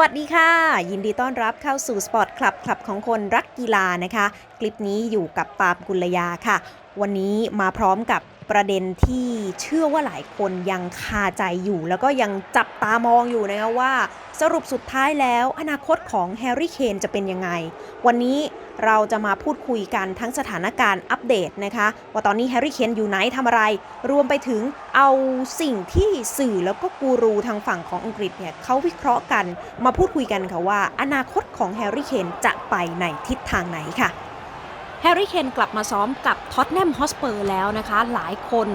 วัสดีค่ะ ยินดีต้อนรับเข้าสู่สปอร์ตคลับคลับของคนรักกีฬานะคะ คลิปนี้อยู่กับปาบกุลยาค่ะวันนี้มาพร้อมกับประเด็นที่เชื่อว่าหลายคนยังคาใจอยู่ แล้วก็ยังจับตามองอยู่นะคะว่า สรุปสุดท้ายแล้วอนาคตของแฮร์รี่เคนจะเป็นยังไง วันนี้เราจะมาพูดคุยกันทั้งสถานการณ์อัปเดตนะคะ ว่าตอนนี้แฮร์รี่เคนอยู่ไหนทำอะไร รวมไปถึงเอาสิ่งที่สื่อแล้วก็กูรูทางฝั่งของอังกฤษเนี่ยเขาวิเคราะห์กันมาพูดคุยกันค่ะว่า อนาคตของแฮร์รี่เคนจะไปในทิศทางไหนค่ะ แฮร์รี่เคนกลับมาซ้อมกับท็อตแนมฮอสเปอร์แล้วนะคะ หลายคน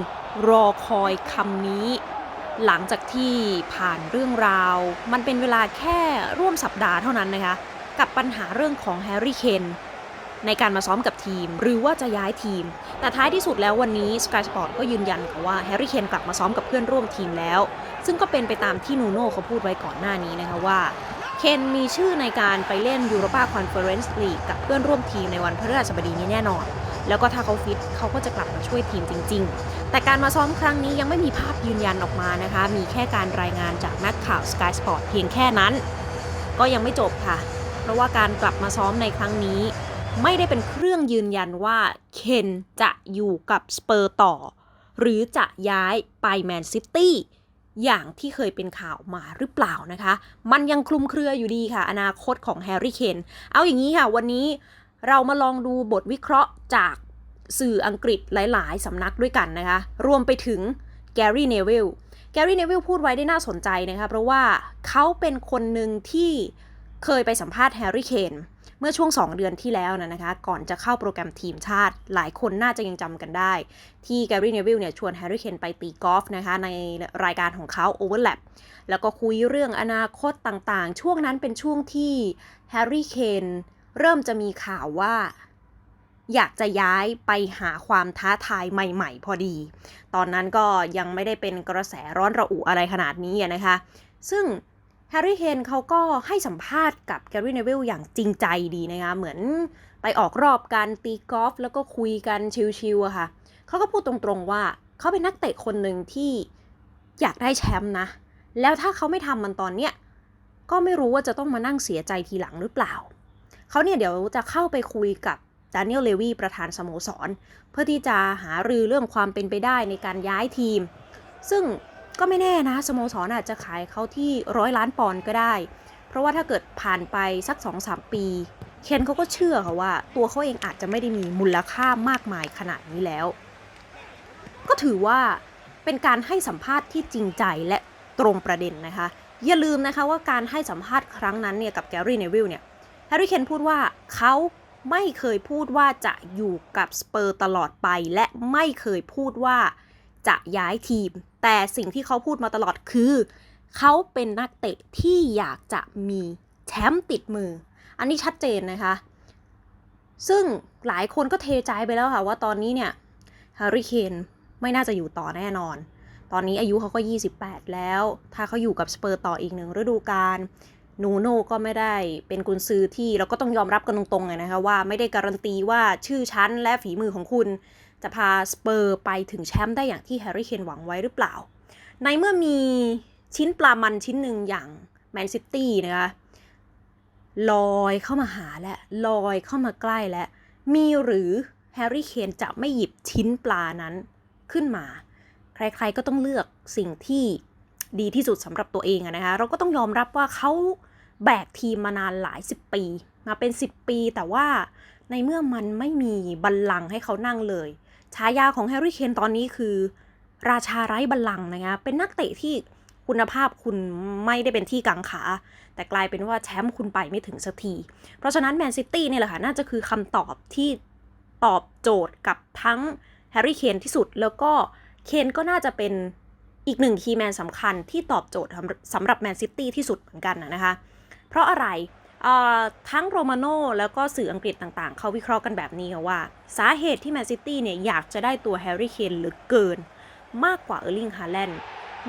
รอคอยคำนี้ หลังจากที่ผ่านเรื่องราว มันเป็นเวลาแค่ร่วมสัปดาห์เท่านั้นนะคะ กับปัญหาเรื่องของแฮร์รี่เคนในการมาซ้อมกับทีม หรือว่าจะย้ายทีม แต่ท้ายที่สุดแล้ววันนี้ Sky Sport ก็ยืนยันค่ะว่าแฮร์รี่เคนกลับมาซ้อมกับเพื่อนร่วมทีมแล้ว ซึ่งก็เป็นไปตามที่นูโน่เขาพูดไว้ก่อนหน้านี้นะคะว่า คนมีชื่อในการไปเล่นยูโรปาคอนเฟอเรนซ์ลีกกับเพื่อนร่วมทีมในวันพฤหัสบดีนี้แน่นอน แล้วก็ถ้าเขาฟิตเขาก็จะกลับมาช่วยทีมจริง ๆ แต่การมาซ้อมครั้งนี้ยังไม่มีภาพยืนยันออกมานะคะ มีแค่การรายงานจากนักข่าว Sky Sport เพียงแค่นั้น ก็ยังไม่จบค่ะ เพราะว่าการกลับมาซ้อมในครั้งนี้ ไม่ได้เป็นเครื่องยืนยันว่าเคนจะอยู่กับสเปอร์ต่อ หรือจะย้ายไปแมนซิตี้ อย่างที่เคยเป็นข่าวมาหรือเปล่านะคะ มันยังคลุมเครืออยู่ดีค่ะ อนาคตของแฮร์รี่เคนเอาอย่างนี้ค่ะวันนี้เรามาลองดูบทวิเคราะห์จากสื่ออังกฤษหลาย ๆ สำนักด้วยกันนะคะ รวมไปถึงแกรี่เนวิลแกรี่เนวิลพูดไว้ได้น่าสนใจนะคะ เพราะว่าเขาเป็นคนหนึ่งที่เคยไปสัมภาษณ์แฮร์รี่เคน เมื่อช่วง 2 เดือนที่แล้วนะนะคะ ก่อนจะเข้าโปรแกรมทีมชาติ หลายคนน่าจะยังจำกันได้ ที่แกรี่เนวิลเนี่ยชวนแฮร์รี่เคนไปตีกอล์ฟนะคะ ในรายการของเขา Overlap แล้วก็คุยเรื่องอนาคตต่างๆ ช่วงนั้นเป็นช่วงที่แฮร์รี่เคนเริ่มจะมีข่าวว่าอยากจะย้ายไปหาความท้าทายใหม่ ๆ พอดี ตอนนั้นก็ยังไม่ได้เป็นกระแสร้อนระอุอะไรขนาดนี้นะคะ ซึ่ง แฮร์รี่เคนเขาก็ให้สัมภาษณ์กับแกรี่เนวิลอย่างจริงใจดีนะคะ เหมือนไปออกรอบการตีกอล์ฟแล้วก็คุยกันชิวๆอะค่ะ เขาก็พูดตรงๆว่าเขาเป็นนักเตะคนหนึ่งที่อยากได้แชมป์นะ แล้วถ้าเขาไม่ทำมันตอนเนี้ย ก็ไม่รู้ว่าจะต้องมานั่งเสียใจทีหลังหรือเปล่า เขาเนี่ยเดี๋ยวจะเข้าไปคุยกับดานิเอลเลวีประธานสโมสร เพื่อที่จะหารือเรื่องความเป็นไปได้ในการย้ายทีม ซึ่ง ก็ไม่แน่นะสโมสรอาจจะขายเขาที่ร้อยล้านปอนด์ก็ได้ เพราะว่าถ้าเกิดผ่านไปสัก 2-3 ปี เคนเขาก็เชื่อค่ะว่า ตัวเขาเองอาจจะไม่ได้มีมูลค่ามากมายขนาดนี้แล้ว ก็ถือว่าเป็นการให้สัมภาษณ์ที่จริงใจและตรงประเด็นนะคะ อย่าลืมนะคะว่าการให้สัมภาษณ์ครั้งนั้นเนี่ยกับแกรี่เนวิลเนี่ยแฮร์รี่เคนพูดว่าเขาไม่เคยพูดว่าจะอยู่กับสเปอร์ตลอดไป และไม่เคยพูดว่าจะย้ายทีม แต่สิ่งที่เขาพูดมาตลอดคือ เขาเป็นนักเตะที่อยากจะมีแชมป์ติดมือ อันนี้ชัดเจนนะคะ ซึ่งหลายคนก็เทใจไปแล้วค่ะว่าตอนนี้เนี่ยแฮร์รี่เคนไม่น่าจะอยู่ต่อแน่นอน ตอนนี้อายุเขาก็ 28 แล้ว ถ้าเขาอยู่กับสเปอร์ต่ออีกหนึ่งฤดูกาลนูโน่ก็ไม่ได้เป็นกุนซือที่เราก็ต้องยอมรับกันตรงๆเลยนะคะว่าไม่ได้การันตีว่าชื่อชั้นและฝีมือของคุณ จะพาสเปอร์ไปถึงแชมป์ได้อย่างที่แฮร์รี่เคนหวังไว้หรือเปล่า ในเมื่อมีชิ้นปลามันชิ้นหนึ่งอย่างแมนซิตี้นะคะลอยเข้ามาหาและลอยเข้ามาใกล้และ มีหรือแฮร์รี่เคนจะไม่หยิบชิ้นปลานั้นขึ้นมา ใครๆก็ต้องเลือกสิ่งที่ดีที่สุดสำหรับตัวเองนะคะเราก็ต้องยอมรับว่าเขาแบกทีมมานานหลายสิบปี มาเป็น 10 ปี แต่ว่าในเมื่อมันไม่มีบัลลังก์ให้เขานั่งเลย ฉายาของแฮร์รี่เคนตอนนี้คือ ราชาไร้บัลลังก์นะคะเป็นนักเตะที่คุณภาพคุณไม่ได้เป็นที่กังขา แต่กลายเป็นว่าแชมป์คุณไปไม่ถึงสักที เพราะฉะนั้นแมนซิตี้เนี่ยแหละค่ะ น่าจะคือคำตอบที่ตอบโจทย์กับทั้งแฮร์รี่เคนที่สุด แล้วก็เคนก็น่าจะเป็นอีกหนึ่งคีย์แมนสำคัญที่ตอบโจทย์สำหรับแมนซิตี้ที่สุดเหมือนกันนะคะ เพราะอะไร ทั้งโรมาโน่แล้วก็สื่ออังกฤษต่างๆ เขาวิเคราะห์กันแบบนี้ค่ะว่า สาเหตุที่แมนซิตี้เนี่ยอยากจะได้ตัวแฮร์รี่เคนหลือเกิน มากกว่าเออร์ลิงฮาแลนด์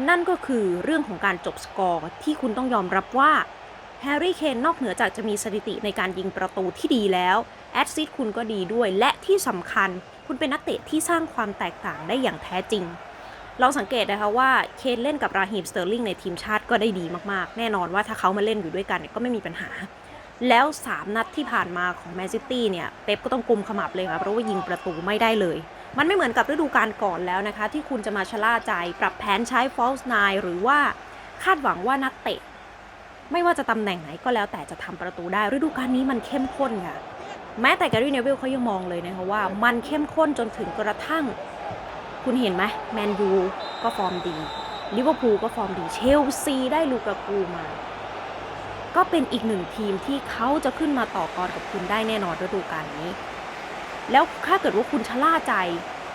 นั่นก็คือเรื่องของการจบสกอร์ที่คุณต้องยอมรับว่าแฮร์รี่เคนนอกเหนือจากจะมีสถิติในการยิงประตูที่ดีแล้ว แอดซิสคุณก็ดีด้วย และที่สำคัญคุณเป็นนักเตะที่สร้างความแตกต่างได้อย่างแท้จริง เราสังเกตนะคะว่าเคนเล่นกับราฮีมสเตอร์ลิงในทีมชาติก็ได้ดีมากๆ แน่นอนว่าถ้าเขามาเล่นอยู่ด้วยกันก็ไม่มีปัญหา แล้ว 3 นัดที่ผ่านมาของแมนซิตี้เนี่ยเป๊ปก็ต้องกุมขมับเลยค่ะเพราะว่ายิงประตูไม่ได้เลย มันไม่เหมือนกับฤดูกาลก่อนแล้วนะคะ ที่คุณจะมาชะล่าใจปรับแผนใช้ false nine หรือว่าคาดหวังว่านักเตะ ไม่ว่าจะตำแหน่งไหนก็แล้วแต่จะทำประตูได้ฤดูกาลนี้มันเข้มข้นค่ะแม้แต่แกรี่เนวิลเขายังมองเลยนะคะว่ามันเข้มข้นจนถึงกระทั่ง คุณเห็นไหมแมนยูก็ฟอร์มดีลิเวอร์พูลก็ฟอร์มดีเชลซีได้ลูกากูมา ก็เป็นอีกหนึ่งทีมที่เขาจะขึ้นมาต่อกรกับคุณได้แน่นอนฤดูกาลนี้ แล้วถ้าเกิดว่าคุณชะล่าใจ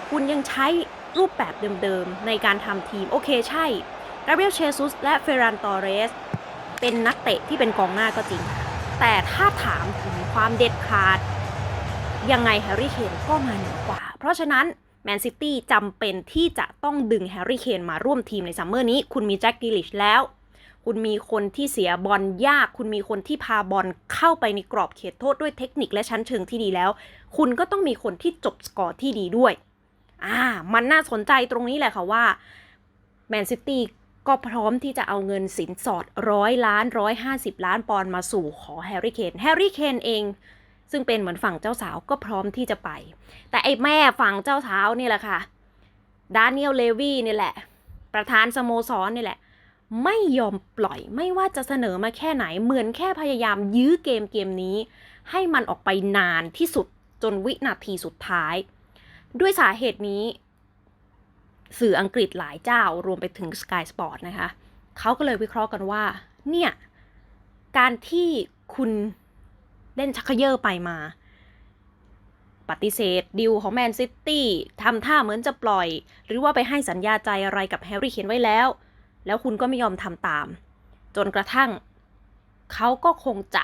คุณยังใช้รูปแบบเดิมๆ ในการทำทีม โอเคใช่กาเบรียลเชซุสและเฟรันตอเรส เป็นนักเตะที่เป็นกองหน้าก็จริง แต่ถ้าถามถึงความเด็ดขาด ยังไงแฮร์รี่เคนก็มาเหนือกว่า เพราะฉะนั้นแมนซิตี้จำเป็นที่จะต้องดึงแฮร์รี่เคนมาร่วมทีมในซัมเมอร์นี้ คุณมีแจ็คกิลิชแล้ว คุณมีคนที่เสียบอลยาก คุณมีคนที่พาบอลเข้าไปในกรอบเขตโทษด้วยเทคนิคและชั้นเชิงที่ดีแล้ว คุณก็ต้องมีคนที่จบสกอร์ที่ดีด้วยอ่ามันน่าสนใจตรงนี้แหละค่ะว่าแมนซิตี้ก็พร้อมที่จะเอาเงินสินสอดร้อยล้านร้อยห้าสิบล้านปอนด์มาสู่ขอแฮร์รี่เคนแฮร์รี่เคนเอง ซึ่งเป็นเหมือนฝั่งเจ้าสาวก็พร้อมที่จะไป แต่ไอ้แม่ฝั่งเจ้าสาวนี่แหละค่ะดานิเอลเลวีนี่แหละ ประธานสโมสรนี่แหละ ไม่ยอมปล่อยไม่ว่าจะเสนอมาแค่ไหนเหมือนแค่พยายามยื้อเกมเกมนี้ ให้มันออกไปนานที่สุดจนวินาทีสุดท้าย ด้วยสาเหตุนี้ สื่ออังกฤษหลายเจ้ารวมไปถึง Sky Sport นะคะเขาก็เลยวิเคราะห์กันว่า เนี่ย การที่คุณเล่นชักเยอไปมา ปฏิเสธดิวของแมนซิตี้ทำท่าเหมือนจะปล่อย หรือว่าไปให้สัญญาใจอะไรกับแฮร์รี่เคนไว้แล้ว แล้วคุณก็ไม่ยอมทำตาม จนกระทั่ง เขาก็คงจะ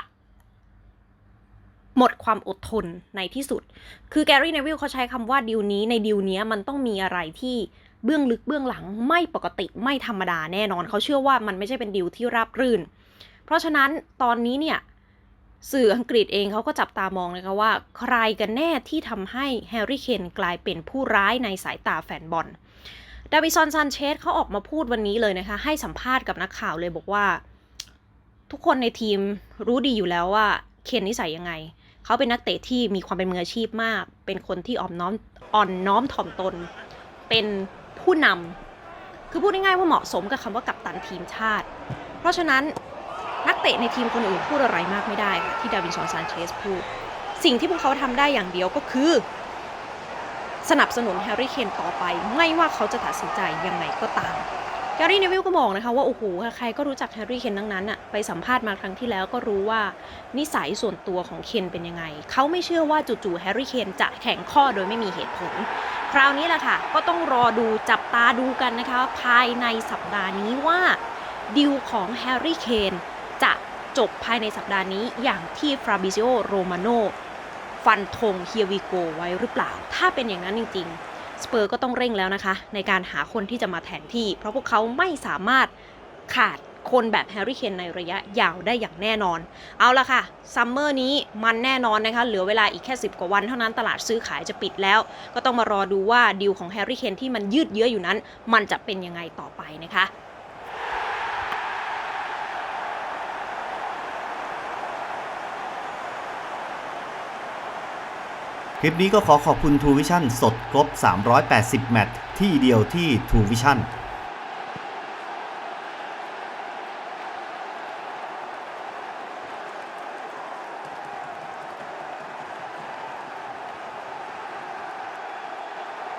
หมดความอดทนในที่สุด คือแกรี่เนวิลเขาใช้คำว่าดิวนี้ในดิวนี้มันต้องมีอะไรที่เบื้องลึกเบื้องหลังไม่ปกติไม่ธรรมดาแน่นอน เขาเชื่อว่ามันไม่ใช่เป็นดิวที่ราบรื่น เพราะฉะนั้นตอนนี้เนี่ยสื่ออังกฤษเองเขาก็จับตามองนะคะว่า ใครกันแน่ที่ทำให้แฮร์รี่เคนกลายเป็นผู้ร้ายในสายตาแฟนบอล ดาวิซอนซันเชสเขาออกมาพูดวันนี้เลยนะคะ ให้สัมภาษณ์กับนักข่าวเลยบอกว่า ทุกคนในทีมรู้ดีอยู่แล้วว่าเคนนิสัยยังไง เขาเป็นนักเตะที่มีความเป็นมืออาชีพมาก เป็นคนที่อ่อนน้อมอ่อนน้อมถ่อมตน เป็นผู้นำคือพูดง่ายๆว่าเหมาะสมกับคำว่ากัปตันทีมชาติ เพราะฉะนั้นนักเตะในทีมคนอื่นพูดอะไรมากไม่ได้ค่ะที่ดาวินชอนซานเชสพูด สิ่งที่พวกเขาทำได้อย่างเดียวก็คือ สนับสนุนแฮร์รี่เคนต่อไป ไม่ว่าเขาจะตัดสินใจยังไงก็ตามแกรี่เนวิลก็บอกนะคะว่าโอ้โหใครก็รู้จักแฮร์รี่เคนทั้งนั้นอะไปสัมภาษณ์มาครั้งที่แล้วก็รู้ว่านิสัยส่วนตัวของเคนเป็นยังไง เขาไม่เชื่อว่าจู่ๆแฮร์รี่เคนจะแข่งข้อโดยไม่มีเหตุผล คราวนี้แหละค่ะ ก็ต้องรอดูจับตาดูกันนะคะ ภายในสัปดาห์นี้ว่าดิวของแฮร์รี่เคนจะจบภายในสัปดาห์นี้อย่างที่ฟราบิซิโอโรมาโน ฟันธงเฮียวิโกไว้หรือเปล่า ถ้าเป็นอย่างนั้นจริงๆ สเปอร์ก็ต้องเร่งแล้วนะคะ ในการหาคนที่จะมาแทนที่ เพราะพวกเขาไม่สามารถขาดคนแบบแฮร์รี่เคนในระยะยาวได้อย่างแน่นอน เอาละค่ะ ซัมเมอร์นี้มันแน่นอนนะคะ เหลือเวลาอีกแค่ 10 กว่าวันเท่านั้นตลาดซื้อขายจะปิดแล้ว ก็ต้องมารอดูว่าดีลของแฮร์รี่เคนที่มันยืดเยื้ออยู่นั้น มันจะเป็นยังไงต่อไปนะคะ คลิปนี้ก็ขอขอบคุณ True Vision สดครบ 380 แมตช์ที่เดียวที่ True Vision